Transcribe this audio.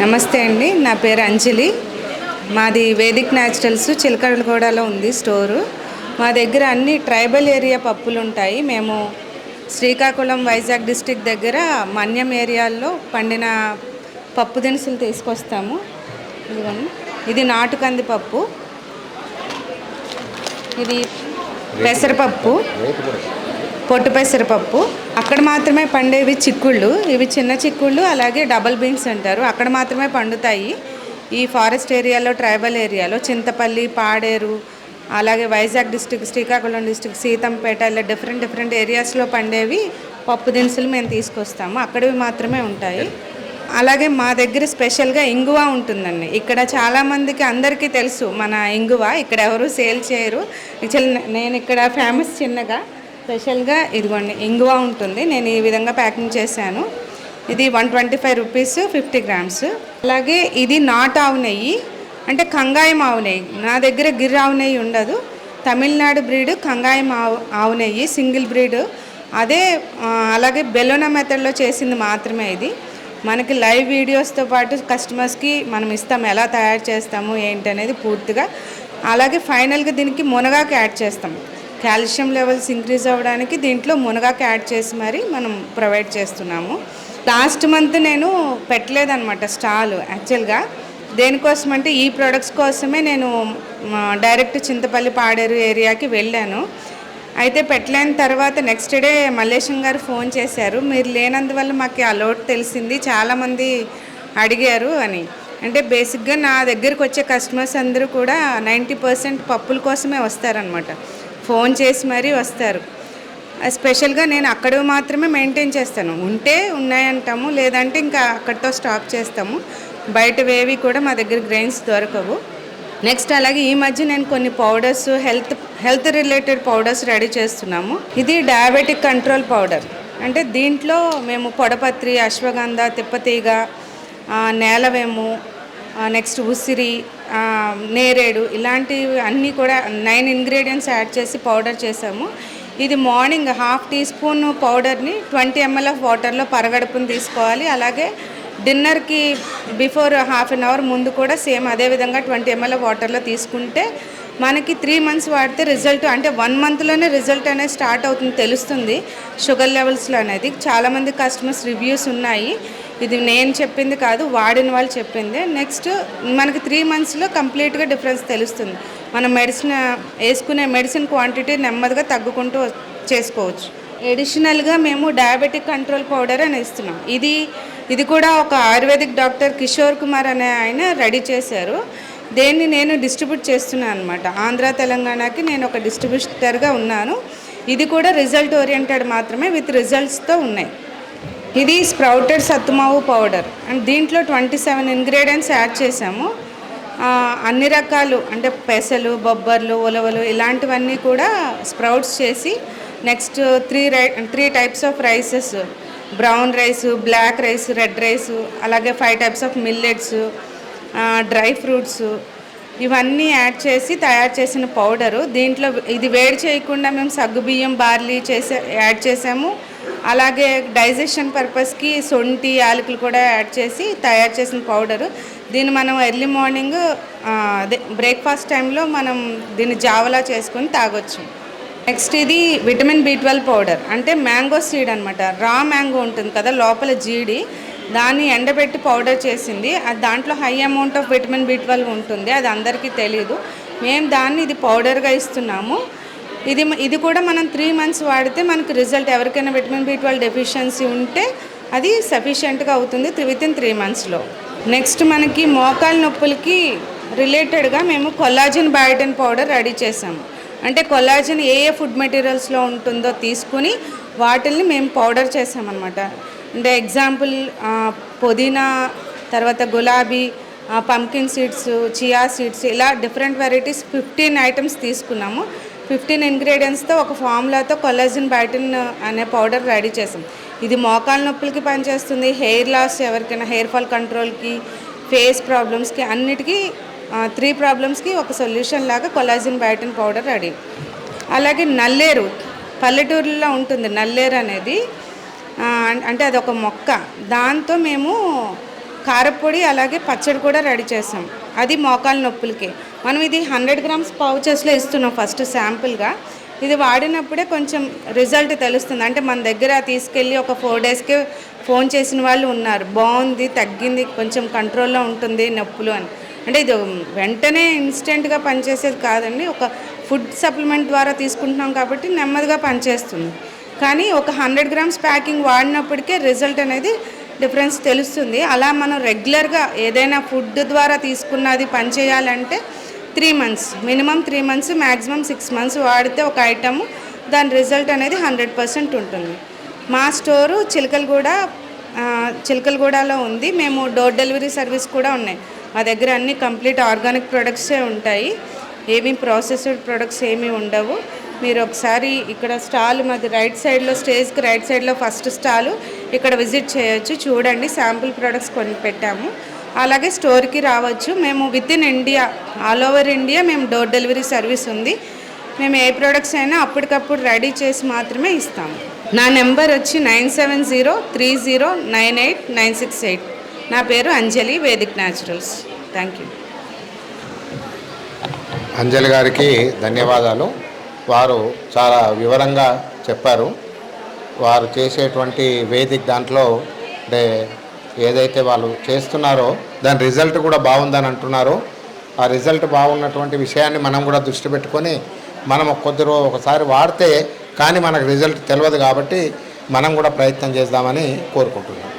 నమస్తే అండి నా పేరు అంజలి. మాది వేదిక్ న్యాచురల్స్ చిలకడగూడలో ఉంది స్టోరు. మా దగ్గర అన్ని ట్రైబల్ ఏరియా పప్పులు ఉంటాయి. మేము శ్రీకాకుళం వైజాగ్ డిస్టిక్ దగ్గర మన్యం ఏరియాల్లో పండిన పప్పు దినుసులు తీసుకొస్తాము. ఇదిగోండి ఇది నాటుకంది పప్పు. ఇది పెసరపప్పు. పొట్టు పెసరపప్పు. అక్కడ మాత్రమే పండేవి చిక్కుళ్ళు. ఇవి చిన్న చిక్కుళ్ళు అలాగే డబల్ బీన్స్ అంటారు. అక్కడ మాత్రమే పండుతాయి. ఈ ఫారెస్ట్ ఏరియాలో ట్రైబల్ ఏరియాలో చింతపల్లి పాడేరు అలాగే వైజాగ్ డిస్టిక్ శ్రీకాకుళం డిస్టిక్ సీతంపేట ఇలా డిఫరెంట్ డిఫరెంట్ ఏరియాస్లో పండేవి పప్పు దినుసులు మేము తీసుకొస్తాము. అక్కడివి మాత్రమే ఉంటాయి. అలాగే మా దగ్గర స్పెషల్గా ఇంగువ ఉంటుందండి. ఇక్కడ చాలామందికి అందరికీ తెలుసు మన ఇంగువ. ఇక్కడ ఎవరు సేల్ చేయరు. నేను ఇక్కడ ఫేమస్ చిన్నగా. స్పెషల్గా ఇదిగోండి ఇంగువ ఉంటుంది. నేను ఈ విధంగా ప్యాకింగ్ చేశాను. ఇది one twenty five rupees fifty grams. అలాగే ఇది నాట్ ఆవు నెయ్యి అంటే కంగాయం ఆవు నెయ్యి. నా దగ్గర గిర్ర ఆవు నెయ్యి ఉండదు. తమిళనాడు బ్రీడ్ కంగాయం ఆవు ఆవు నెయ్యి సింగిల్ బ్రీడ్. అదే అలాగే బెలోనా మెథడ్లో చేసింది మాత్రమే ఇది. మనకి లైవ్ వీడియోస్తో పాటు కస్టమర్స్కి మనం ఇస్తాం ఎలా తయారు చేస్తాము ఏంటనేది పూర్తిగా. అలాగే ఫైనల్గా దీనికి మునగాకు యాడ్ చేస్తాం. కాల్షియం లెవెల్స్ ఇంక్రీజ్ అవ్వడానికి దీంట్లో మునగాకు యాడ్ చేసి మరి మనం ప్రొవైడ్ చేస్తున్నాము. లాస్ట్ మంత్ నేను పెట్టలేదనమాట స్టాల్ యాక్చువల్గా. దేనికోసం అంటే ఈ ప్రొడక్ట్స్ కోసమే నేను డైరెక్ట్ చింతపల్లి పాడేరు ఏరియాకి వెళ్ళాను. అయితే పెట్టలేని తర్వాత నెక్స్ట్ డే మల్లేశం గారు ఫోన్ చేశారు. మీరు లేనందువల్ల మాకు ఆ లోటు తెలిసింది చాలామంది అడిగారు అని. అంటే బేసిక్గా నా దగ్గరికి వచ్చే కస్టమర్స్ అందరూ కూడా నైంటీ పర్సెంట్ పప్పుల కోసమే వస్తారనమాట ఫోన్ చేసి మరీ వస్తారు. స్పెషల్గా నేను అక్కడ మాత్రమే మెయింటైన్ చేస్తాను. ఉంటే ఉన్నాయంటాము లేదంటే ఇంకా అక్కడితో స్టాప్ చేస్తాము. బయటవేవి కూడా మా దగ్గర గ్రెయిన్స్ దొరకవు. నెక్స్ట్ అలాగే ఈ మధ్య నేను కొన్ని powders health health related powders ready చేస్తున్నాము. ఇది డయాబెటిక్ కంట్రోల్ పౌడర్. అంటే దీంట్లో మేము పొడపత్రి అశ్వగంధ తిప్పతీగ నేలవేము నెక్స్ట్ ఉసిరి నేరేడు ఇలాంటివి అన్నీ కూడా నైన్ ఇంగ్రీడియంట్స్ యాడ్ చేసి పౌడర్ చేసాము. ఇది మార్నింగ్ హాఫ్ టీ స్పూన్ పౌడర్ని ట్వంటీ ఎంఎల్ ఆఫ్ వాటర్లో పరగడుపుని తీసుకోవాలి. అలాగే డిన్నర్కి బిఫోర్ హాఫ్ అన్ అవర్ ముందు కూడా సేమ్ అదే విధంగా ట్వంటీ ఎంఎల్ వాటర్లో తీసుకుంటే మనకి త్రీ మంత్స్ వాడితే రిజల్ట్ అంటే వన్ మంత్లోనే రిజల్ట్ అనేది స్టార్ట్ అవుతుంది తెలుస్తుంది. షుగర్ లెవెల్స్లో అనేది. చాలామంది కస్టమర్స్ రివ్యూస్ ఉన్నాయి. ఇది నేను చెప్పింది కాదు వాడిన వాళ్ళు చెప్పింది. నెక్స్ట్ మనకి త్రీ మంత్స్లో కంప్లీట్గా డిఫరెన్స్ తెలుస్తుంది. మనం మెడిసిన్ వేసుకునే మెడిసిన్ క్వాంటిటీ నెమ్మదిగా తగ్గుకుంటూ చేసుకోవచ్చు. ఎడిషనల్గా మేము డయాబెటిక్ కంట్రోల్ పౌడర్ అని ఇస్తున్నాం. ఇది ఇది కూడా ఒక ఆయుర్వేదిక్ డాక్టర్ కిషోర్ కుమార్ అనే ఆయన రెడీ చేశారు. దేన్ని నేను డిస్ట్రిబ్యూట్ చేస్తున్నాను అనమాట ఆంధ్ర తెలంగాణకి నేను ఒక డిస్ట్రిబ్యూటర్గా ఉన్నాను. ఇది కూడా రిజల్ట్ ఓరియంటెడ్ మాత్రమే విత్ రిజల్ట్స్తో ఉన్నాయి. ఇది స్ప్రౌటెడ్ సత్తుమావు పౌడర్. అండ్ దీంట్లో ట్వంటీ సెవెన్ ఇంగ్రీడియంట్స్ యాడ్ చేసాము అన్ని రకాలు అంటే పెసలు బొబ్బర్లు ఉలవలు ఇలాంటివన్నీ కూడా స్ప్రౌట్స్ చేసి next three rye three types of rices. Brown rice black rice red rice అలాగే five types of millets dry fruits ఇవన్నీ యాడ్ చేసి తయారు చేసిన పౌడరు. దీంట్లో ఇది వేడి చేయకుండా మేము సగ్గుబియ్యం బార్లీ చేసే యాడ్ చేసాము. అలాగే డైజెషన్ పర్పస్కి సొంటి యాలకులు కూడా యాడ్ చేసి తయారు చేసిన పౌడరు. దీన్ని మనం ఎర్లీ మార్నింగ్ అదే బ్రేక్ఫాస్ట్ టైంలో మనం దీన్ని జావలా చేసుకొని తాగొచ్చు. నెక్స్ట్ ఇది విటమిన్ బి ట్వెల్వ్ పౌడర్. అంటే మ్యాంగో సీడ్ అనమాట రా మ్యాంగో ఉంటుంది కదా లోపల జీడి. దాన్ని ఎండబెట్టి పౌడర్ చేసింది. అది దాంట్లో high amount of vitamin B twelve ఉంటుంది. అది అందరికీ తెలియదు మేము దాన్ని ఇది పౌడర్గా ఇస్తున్నాము. ఇది ఇది కూడా మనం త్రీ మంత్స్ వాడితే మనకు రిజల్ట్ ఎవరికైనా విటమిన్ బి ట్వెల్వ్ డెఫిషియన్సీ ఉంటే అది సఫిషియెంట్గా అవుతుంది విత్ ఇన్ త్రీ మంత్స్లో నెక్స్ట్ మనకి మోకాలు నొప్పులకి రిలేటెడ్గా మేము కొల్లాజిన్ బయోటిన్ పౌడర్ రెడీ చేసాము అంటే కొల్లాజిన్ ఏ ఏ ఫుడ్ మెటీరియల్స్లో ఉంటుందో తీసుకుని వాటిల్ని మేము పౌడర్ చేసామన్నమాట అంటే ఎగ్జాంపుల్ పుదీనా తర్వాత గులాబీ పంకిన్ సీడ్స్ చియా సీడ్స్ ఇలా డిఫరెంట్ వెరైటీస్ ఫిఫ్టీన్ ఐటమ్స్ తీసుకున్నాము. ఫిఫ్టీన్ ఇంగ్రీడియంట్స్తో ఒక ఫార్ములాతో కొలాజిన్ బయటిన్ అనే పౌడర్ రెడీ చేసాం. ఇది మోకాల నొప్పులకి పనిచేస్తుంది హెయిర్ లాస్ ఎవరికైనా హెయిర్ ఫాల్ కంట్రోల్కి ఫేస్ ప్రాబ్లమ్స్కి అన్నిటికీ త్రీ ప్రాబ్లమ్స్కి ఒక సొల్యూషన్ లాగా కొలాజిన్ బయటిన్ పౌడర్ రెడీ. అలాగే నల్లేరు పల్లెటూరులో ఉంటుంది నల్లేరు అనేది. అంటే అది ఒక మొక్క. దాంతో మేము కారపొడి అలాగే పచ్చడి కూడా రెడీ చేస్తాం అది మోకాలు నొప్పులకి. మనం ఇది హండ్రెడ్ గ్రామ్స్ పౌచెస్లో ఇస్తున్నాం ఫస్ట్ శాంపుల్గా. ఇది వాడినప్పుడే కొంచెం రిజల్ట్ తెలుస్తుంది. అంటే మన దగ్గర తీసుకెళ్ళి ఒక ఫోర్ డేస్కి ఫోన్ చేసిన వాళ్ళు ఉన్నారు. బాగుంది తగ్గింది కొంచెం కంట్రోల్లో ఉంటుంది నొప్పులు అని. అంటే ఇది వెంటనే ఇన్స్టెంట్గా పనిచేసేది కాదండి. ఒక ఫుడ్ సప్లిమెంట్ ద్వారా తీసుకుంటున్నాం కాబట్టి నెమ్మదిగా పనిచేస్తుంది. కానీ ఒక హండ్రెడ్ గ్రామ్స్ ప్యాకింగ్ వాడినప్పటికే రిజల్ట్ అనేది డిఫరెన్స్ తెలుస్తుంది. అలా మనం రెగ్యులర్గా ఏదైనా ఫుడ్ ద్వారా తీసుకున్నది పనిచేయాలంటే three months minimum three months maximum six months వాడితే ఒక ఐటమ్ దాని రిజల్ట్ అనేది హండ్రెడ్ పర్సెంట్ ఉంటుంది. మా స్టోరు చిలకలగూడ చిలకలగూడలో ఉంది. మేము డోర్ డెలివరీ సర్వీస్ కూడా ఉన్నాయి. మా దగ్గర అన్ని కంప్లీట్ ఆర్గానిక్ ప్రొడక్ట్సే ఉంటాయి. ఏమీ ప్రాసెస్డ్ ప్రొడక్ట్స్ ఏమీ ఉండవు. మీరు ఒకసారి ఇక్కడ స్టాల్ మాది రైట్ సైడ్లో స్టేజ్కి రైట్ సైడ్లో ఫస్ట్ స్టాల్ ఇక్కడ విజిట్ చేయొచ్చు. చూడండి శాంపుల్ ప్రొడక్ట్స్ కొన్ని పెట్టాము. అలాగే స్టోర్కి రావచ్చు. మేము within India all over India మేము డోర్ డెలివరీ సర్వీస్ ఉంది. మేము ఏ ప్రొడక్ట్స్ అయినా అప్పటికప్పుడు రెడీ చేసి మాత్రమే ఇస్తాము. నా నెంబర్ వచ్చి nine seven zero three zero nine eight nine six eight నా పేరు Anjali Vedic Naturals thank you Anjali గారికి ధన్యవాదాలు. వారు చాలా వివరంగా చెప్పారు. వారు చేసేటువంటి వేదిక్ దాంట్లో అంటే ఏదైతే వాళ్ళు చేస్తున్నారో దాని రిజల్ట్ కూడా బాగుందని అంటున్నారు. ఆ రిజల్ట్ బాగున్నటువంటి విషయాన్ని మనం కూడా దృష్టి పెట్టుకొని మనం కొద్ది రోజు ఒకసారి వాడితే కానీ మనకు రిజల్ట్ తెలియదు కాబట్టి మనం కూడా ప్రయత్నం చేద్దామని కోరుకుంటున్నాం.